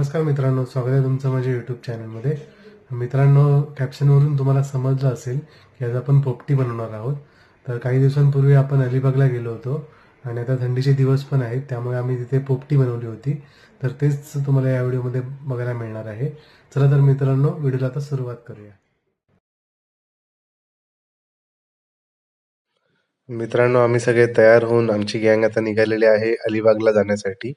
नमस्कार मित्रांनो स्वागत आहे तुमचं माझ्या युट्यूब चॅनलमध्ये मित्रांनो कॅप्शनवरून तुम्हाला समजलं असेल की आज आपण पोपटी बनवणार आहोत. तर काही दिवसांपूर्वी आपण अलिबागला गेलो होतो आणि आता थंडीचे दिवस पण आहेत त्यामुळे आम्ही तिथे पोपटी बनवली होती. तर तेच तुम्हाला या व्हिडिओमध्ये बघायला मिळणार आहे. चला तर मित्रांनो व्हिडिओला आता सुरुवात करूया. मित्रांनो आम्ही सगळे तयार होऊन आमची गँग आता निघालेली आहे अलिबागला जाण्यासाठी.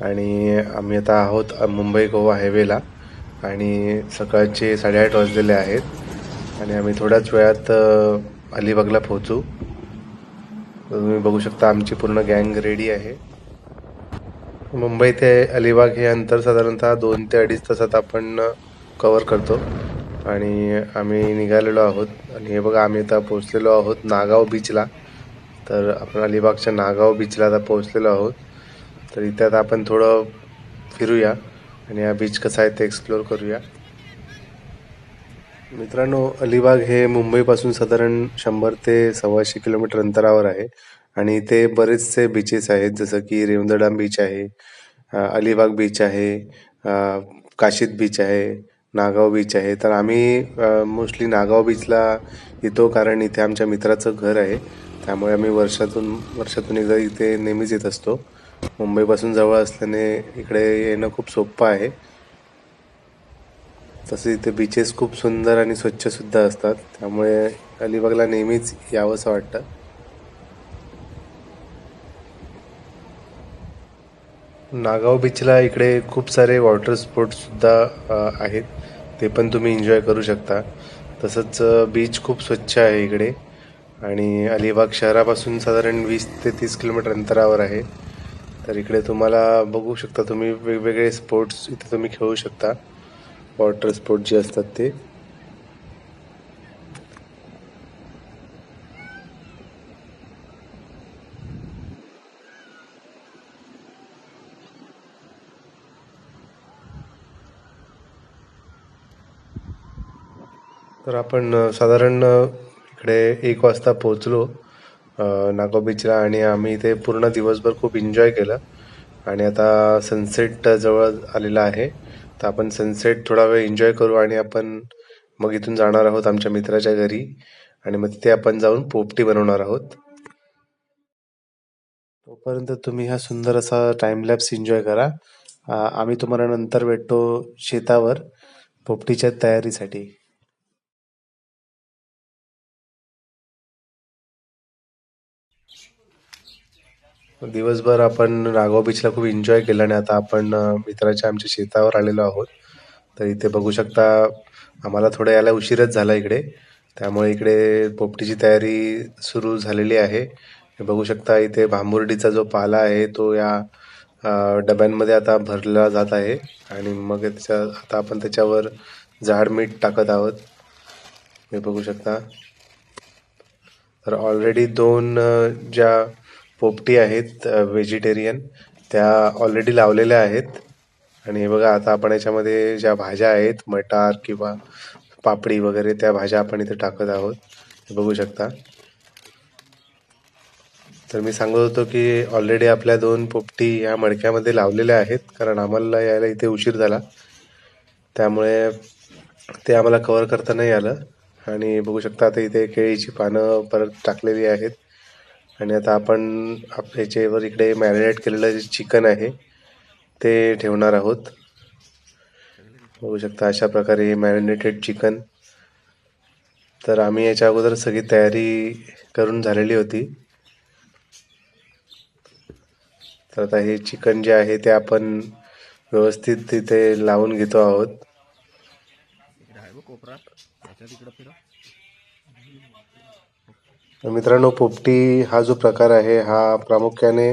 आणि आम्ही आता आहोत मुंबई गोवा हायवेला. आणि सकाळचे साडेआठ वाजलेले आहेत. आणि आम्ही थोड्याच वेळात अलिबागला पोहोचू. तुम्ही बघू शकता आमची पूर्ण गँग रेडी आहे. मुंबई ते अलिबाग हे अंतर साधारणतः दोन ते अडीच तासात आपण कवर करतो. आणि आम्ही निघालेलो आहोत. आणि हे बघा आम्ही आता पोहोचलेलो आहोत नागाव बीचला तर आपण अलिबागच्या नागाव बीचला आता पोहोचलेलो आहोत. तर इथे आता आपण थोडं फिरूया आणि हा बीच कसा आहे ते एक्सप्लोअर करूया. मित्रांनो अलिबाग हे मुंबईपासून साधारण शंभर ते सव्वाशे किलोमीटर अंतरावर आहे आणि इथे बरेचसे बीचेस आहेत जसं की रेवदडा बीच आहे अलिबाग बीच आहे काशीद बीच आहे नागाव बीच आहे. तर आम्ही मोस्टली नागाव बीचला येतो कारण इथे आमच्या मित्राचं घर आहे. त्यामुळे आम्ही वर्षातून वर्षातून एकदा इथे नेहमीच येत असतो. मुंबईपासून जवळ असल्याने इकडे येणं खूप सोपं आहे. तसे इथे बीचेस खूप सुंदर आणि स्वच्छसुद्धा असतात. त्यामुळे अलिबागला नेहमीच यावंसं वाटतं. नागाव बीचला इकडे खूप सारे वॉटर स्पोर्ट्ससुद्धा आहेत. ते पण तुम्ही एन्जॉय करू शकता. तसंच बीच खूप स्वच्छ आहे इकडे. आणि अलिबाग शहरापासून साधारण वीस ते तीस किलोमीटर अंतरावर आहे. तर इकडे तुम्हाला बघू शकता तुम्ही वेगवेगळे स्पोर्ट्स इथे तुम्ही खेळू शकता. वॉटर स्पोर्ट जे असतात ते. तर आपण साधारण इकडे एक वाजता पोहोचलो. नागो बीचला आणि आम्ही इथे पूर्ण दिवसभर खूप एन्जॉय केलं. आणि आता सनसेट जवळ आलेला आहे. तर आपण सनसेट थोडा वेळ एन्जॉय करू आणि आपण मग इथून जाणार आहोत आमच्या मित्राच्या घरी. आणि मग तिथे आपण जाऊन पोपटी बनवणार आहोत. तोपर्यंत तुम्ही हा सुंदर असा टाइमलॅप्स एन्जॉय करा. आम्ही तुम्हाला नंतर भेटतो शेतावर पोपटीच्या तयारीसाठी. दिवसभर आपण नागाव बीचला खूप एन्जॉय केलं आणि आता आपण मित्राच्या आमच्या शेतावर आलेलो आहोत. तर इथे बघू शकता आम्हाला थोडं यायला उशीरच झाला इकडे. त्यामुळे इकडे पोपटीची तयारी सुरू झालेली आहे. बघू शकता इथे भांबुर्डीचा जो पाला आहे तो या डब्यांमध्ये आता भरला जात आहे. आणि मग त्याच्या आता आपण त्याच्यावर जाड मीठ टाकत आहोत. हे बघू शकता. तर ऑलरेडी दोन ज्या पोपटी आहेत व्हेजिटेरियन त्या ऑलरेडी लावलेल्या आहेत. आणि हे बघा आता आपण याच्यामध्ये ज्या भाज्या आहेत मटार किंवा पापडी वगैरे त्या भाज्या आपण इथे टाकत आहोत. हे बघू शकता. तर मी सांगत होतो की ऑलरेडी आपल्या दोन पोपटी ह्या मडक्यामध्ये लावलेल्या आहेत कारण आम्हाला यायला इथे उशीर झाला. त्यामुळे ते आम्हाला कवर करता नाही आलं. आणि बघू शकता आता इथे केळीची पानं परत टाकलेली आहेत. आणि आता आपण आप- याच्यावर इकडे मॅरिनेट केलेलं जे चिकन आहे ते ठेवणार आहोत. बघू शकता अशा प्रकारे मॅरिनेटेड चिकन तर आम्ही याच्या अगोदर सगळी तयारी करून झालेली होती. तर आता हे चिकन जे आहे ते आपण व्यवस्थित तिथे लावून घेतो आहोत. कोपरा. मित्रांनो पोपटी हा जो प्रकार आहे हा प्रामुख्याने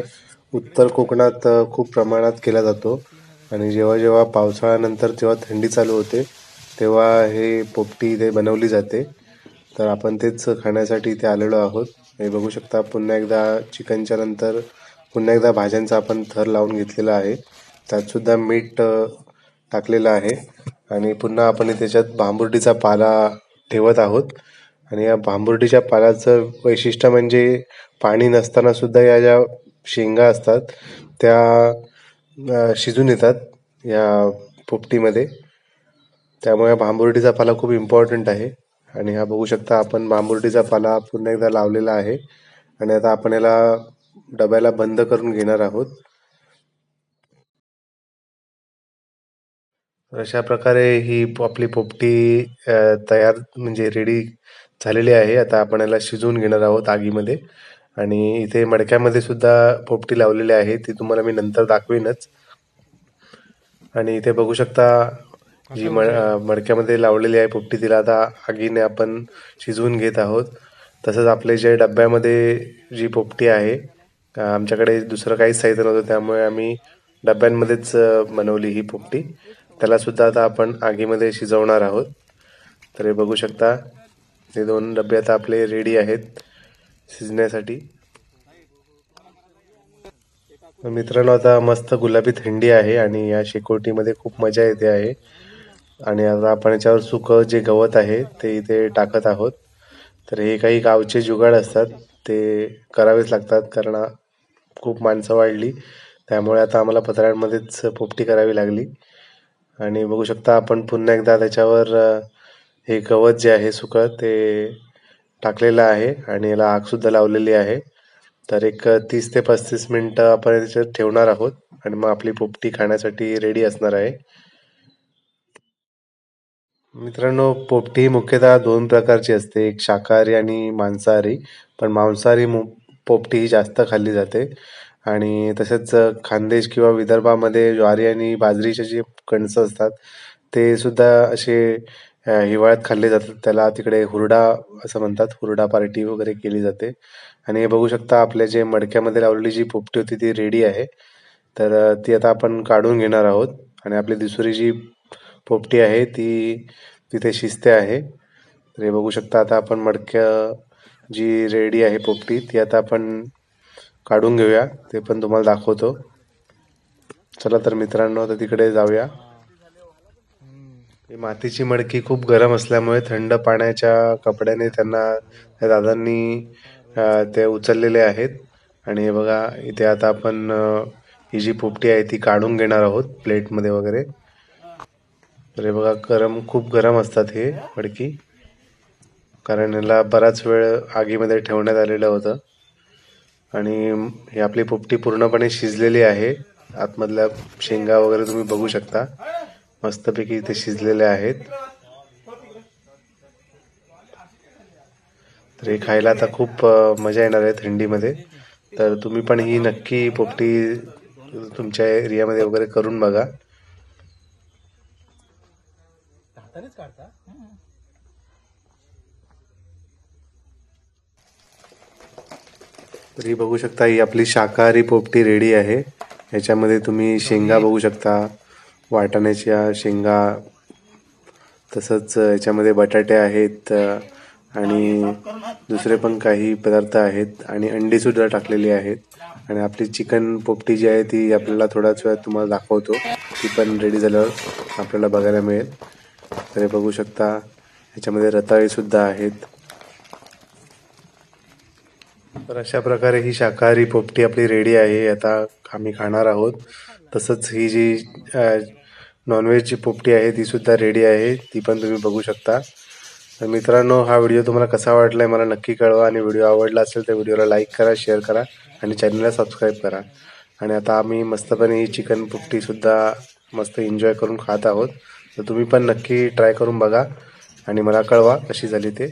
उत्तर कोकणात खूप प्रमाणात केला जातो. आणि जेव्हा जेव्हा पावसाळ्यानंतर जेव्हा थंडी चालू होते तेव्हा हे पोपटी इथे बनवली जाते. तर आपण तेच खाण्यासाठी इथे आलेलो आहोत. हे बघू शकता पुन्हा एकदा चिकनच्या नंतर पुन्हा एकदा भाज्यांचा आपण थर लावून घेतलेला आहे. त्यातसुद्धा मीठ टाकलेलं आहे. आणि पुन्हा आपण त्याच्यात भांबुर्डीचा पाला ठेवत आहोत. आणि या भांबुर्डीच्या पालाचं वैशिष्ट्य म्हणजे पाणी नसताना सुद्धा या ज्या शेंगा असतात त्या शिजून येतात या पोपटीमध्ये. त्यामुळे भांबुर्डीचा पाला खूप इम्पॉर्टंट आहे. आणि हा बघू शकता आपण भांबुर्डीचा पाला पुन्हा एकदा लावलेला आहे. आणि आता आपण याला डब्याला बंद करून घेणार आहोत. तर अशा प्रकारे ही आपली पोपटी तयार म्हणजे रेडी झालेली आहे. आता आपण याला शिजवून घेणार आहोत आगीमध्ये. आणि इथे मडक्यामध्ये सुद्धा पोपटी लावलेली आहे. ती तुम्हाला मी नंतर दाखवीनच. आणि इथे बघू शकता जी मड मडक्यामध्ये लावलेली आहे पोपटी तिला आता आगीने आपण शिजवून घेत आहोत. तसंच आपले जे डब्यामध्ये जी पोपटी आहे आमच्याकडे दुसरं काहीच साहित्य नव्हतं. त्यामुळे आम्ही डब्यांमध्येच बनवली ही पोपटी. त्याला सुद्धा आता आपण आगीमध्ये शिजवणार आहोत. तर हे बघू शकता. हे दोन डबे आता आपले रेडी आहेत शिजण्यासाठी. मित्रांनो आता मस्त गुलाबी थंडी आहे आणि या शेकोटीमध्ये खूप मजा येते आहे. आणि आता आपण याच्यावर सुकं जे गवत आहे ते इथे टाकत आहोत. तर हे काही गावचे जुगाड असतात ते करावेच लागतात कारण खूप माणसं वाढली. त्यामुळे आता आम्हाला पत्रांमध्येच पोपटी करावी लागली. आणि बघू शकता आपण पुन्हा एकदा त्याच्यावर हे गवत जे आहे सुकं ते टाकलेलं आहे आणि याला आग सुद्धा लावलेली आहे. तर एक तीस ते पस्तीस मिनिटं आपण त्याच्यात ठेवणार आहोत आणि मग आपली पोपटी खाण्यासाठी रेडी असणार आहे. मित्रांनो पोपटी ही मुख्यतः दोन प्रकारची असते. एक शाकाहारी आणि मांसाहारी. पण मांसाहारी पोपटी ही जास्त खाल्ली जाते. आणि तसेच खानदेश किंवा विदर्भामध्ये ज्वारी आणि बाजरीचे जे कणसं असतात ते सुद्धा असे अ, हिवाळ्यात खाल्ले जातात त्याला तिकडे हुरडा असं म्हणतात हुरडा पार्टी वगैरे केली जाते. आणि हे बघू शकता आपल्या जे मडक्यामध्ये लावलेली जी पोपटी होती ती रेडी आहे. तर अ, ती आता आपण काढून घेणार आहोत. आणि आपली दुसरी जी पोपटी आहे ती तिथे शिजते आहे. तर हे बघू शकता आता आपण मडक्या जी रेडी आहे पोपटी ती आता आपण काढून घेऊया. ते पण तुम्हाला दाखवतो. चला तर मित्रांनो आता तिकडे जाऊया. मातीची मडकी खूप गरम असल्यामुळे थंड पाण्याच्या कपड्याने त्यांना त्या दादांनी ते उचललेले आहेत. आणि हे बघा इथे आता आपण ही जी पोपटी आहे ती काढून घेणार आहोत प्लेटमध्ये वगैरे. तर हे बघा गरम खूप गरम असतात हे मडकी. कारण याला बराच वेळ आगीमध्ये ठेवण्यात आलेलं होतं. आणि ही आपली पोपटी पूर्णपणे शिजलेली आहे. आतमधल्या शेंगा वगैरे तुम्ही बघू शकता. मस्तपैकी इथे शिजलेले आहेत. तर हे खायला आता खूप मजा येणार आहे थंडीमध्ये. तर तुम्ही पण ही नक्की पोपटी तुमच्या एरियामध्ये वगैरे करून बघा. तर ही बघू शकता ही आपली शाकाहारी पोपटी रेडी आहे. ह्याच्यामध्ये तुम्ही शेंगा बघू शकता. वाटाण्याच्या शेंगा तसंच याच्यामध्ये बटाटे आहेत आणि दुसरे पण काही पदार्थ आहेत आणि अंडी सुद्धा टाकलेली आहेत. आणि आपली चिकन पोपटी जी आहे ती आपल्याला थोड्याच वेळात तुम्हाला दाखवतो. ती पण रेडी झाल्यावर आपल्याला बघायला मिळेल. तर हे बघू शकता ह्याच्यामध्ये रताळीसुद्धा आहेत. तर अशा प्रकारे ही शाकाहारी पोपटी आपली रेडी आहे. आता आम्ही खाणार आहोत. तसंच ही जी नॉनव्हेजची पोपटी आहे ती सुद्धा रेडी आहे. ती पण तुम्ही बघू शकता. तर मित्रांनो हा व्हिडिओ तुम्हाला कसा वाटलाय मला नक्की कळवा. आणि व्हिडिओ आवडला असेल तर व्हिडिओला लाईक करा शेअर करा आणि चॅनलला सबस्क्राईब करा. आणि आता आम्ही मस्तपणे ही चिकन पोपटीसुद्धा मस्त एन्जॉय करून खात आहोत. तर तुम्ही पण नक्की ट्राय करून बघा आणि मला कळवा कशी झाली ते.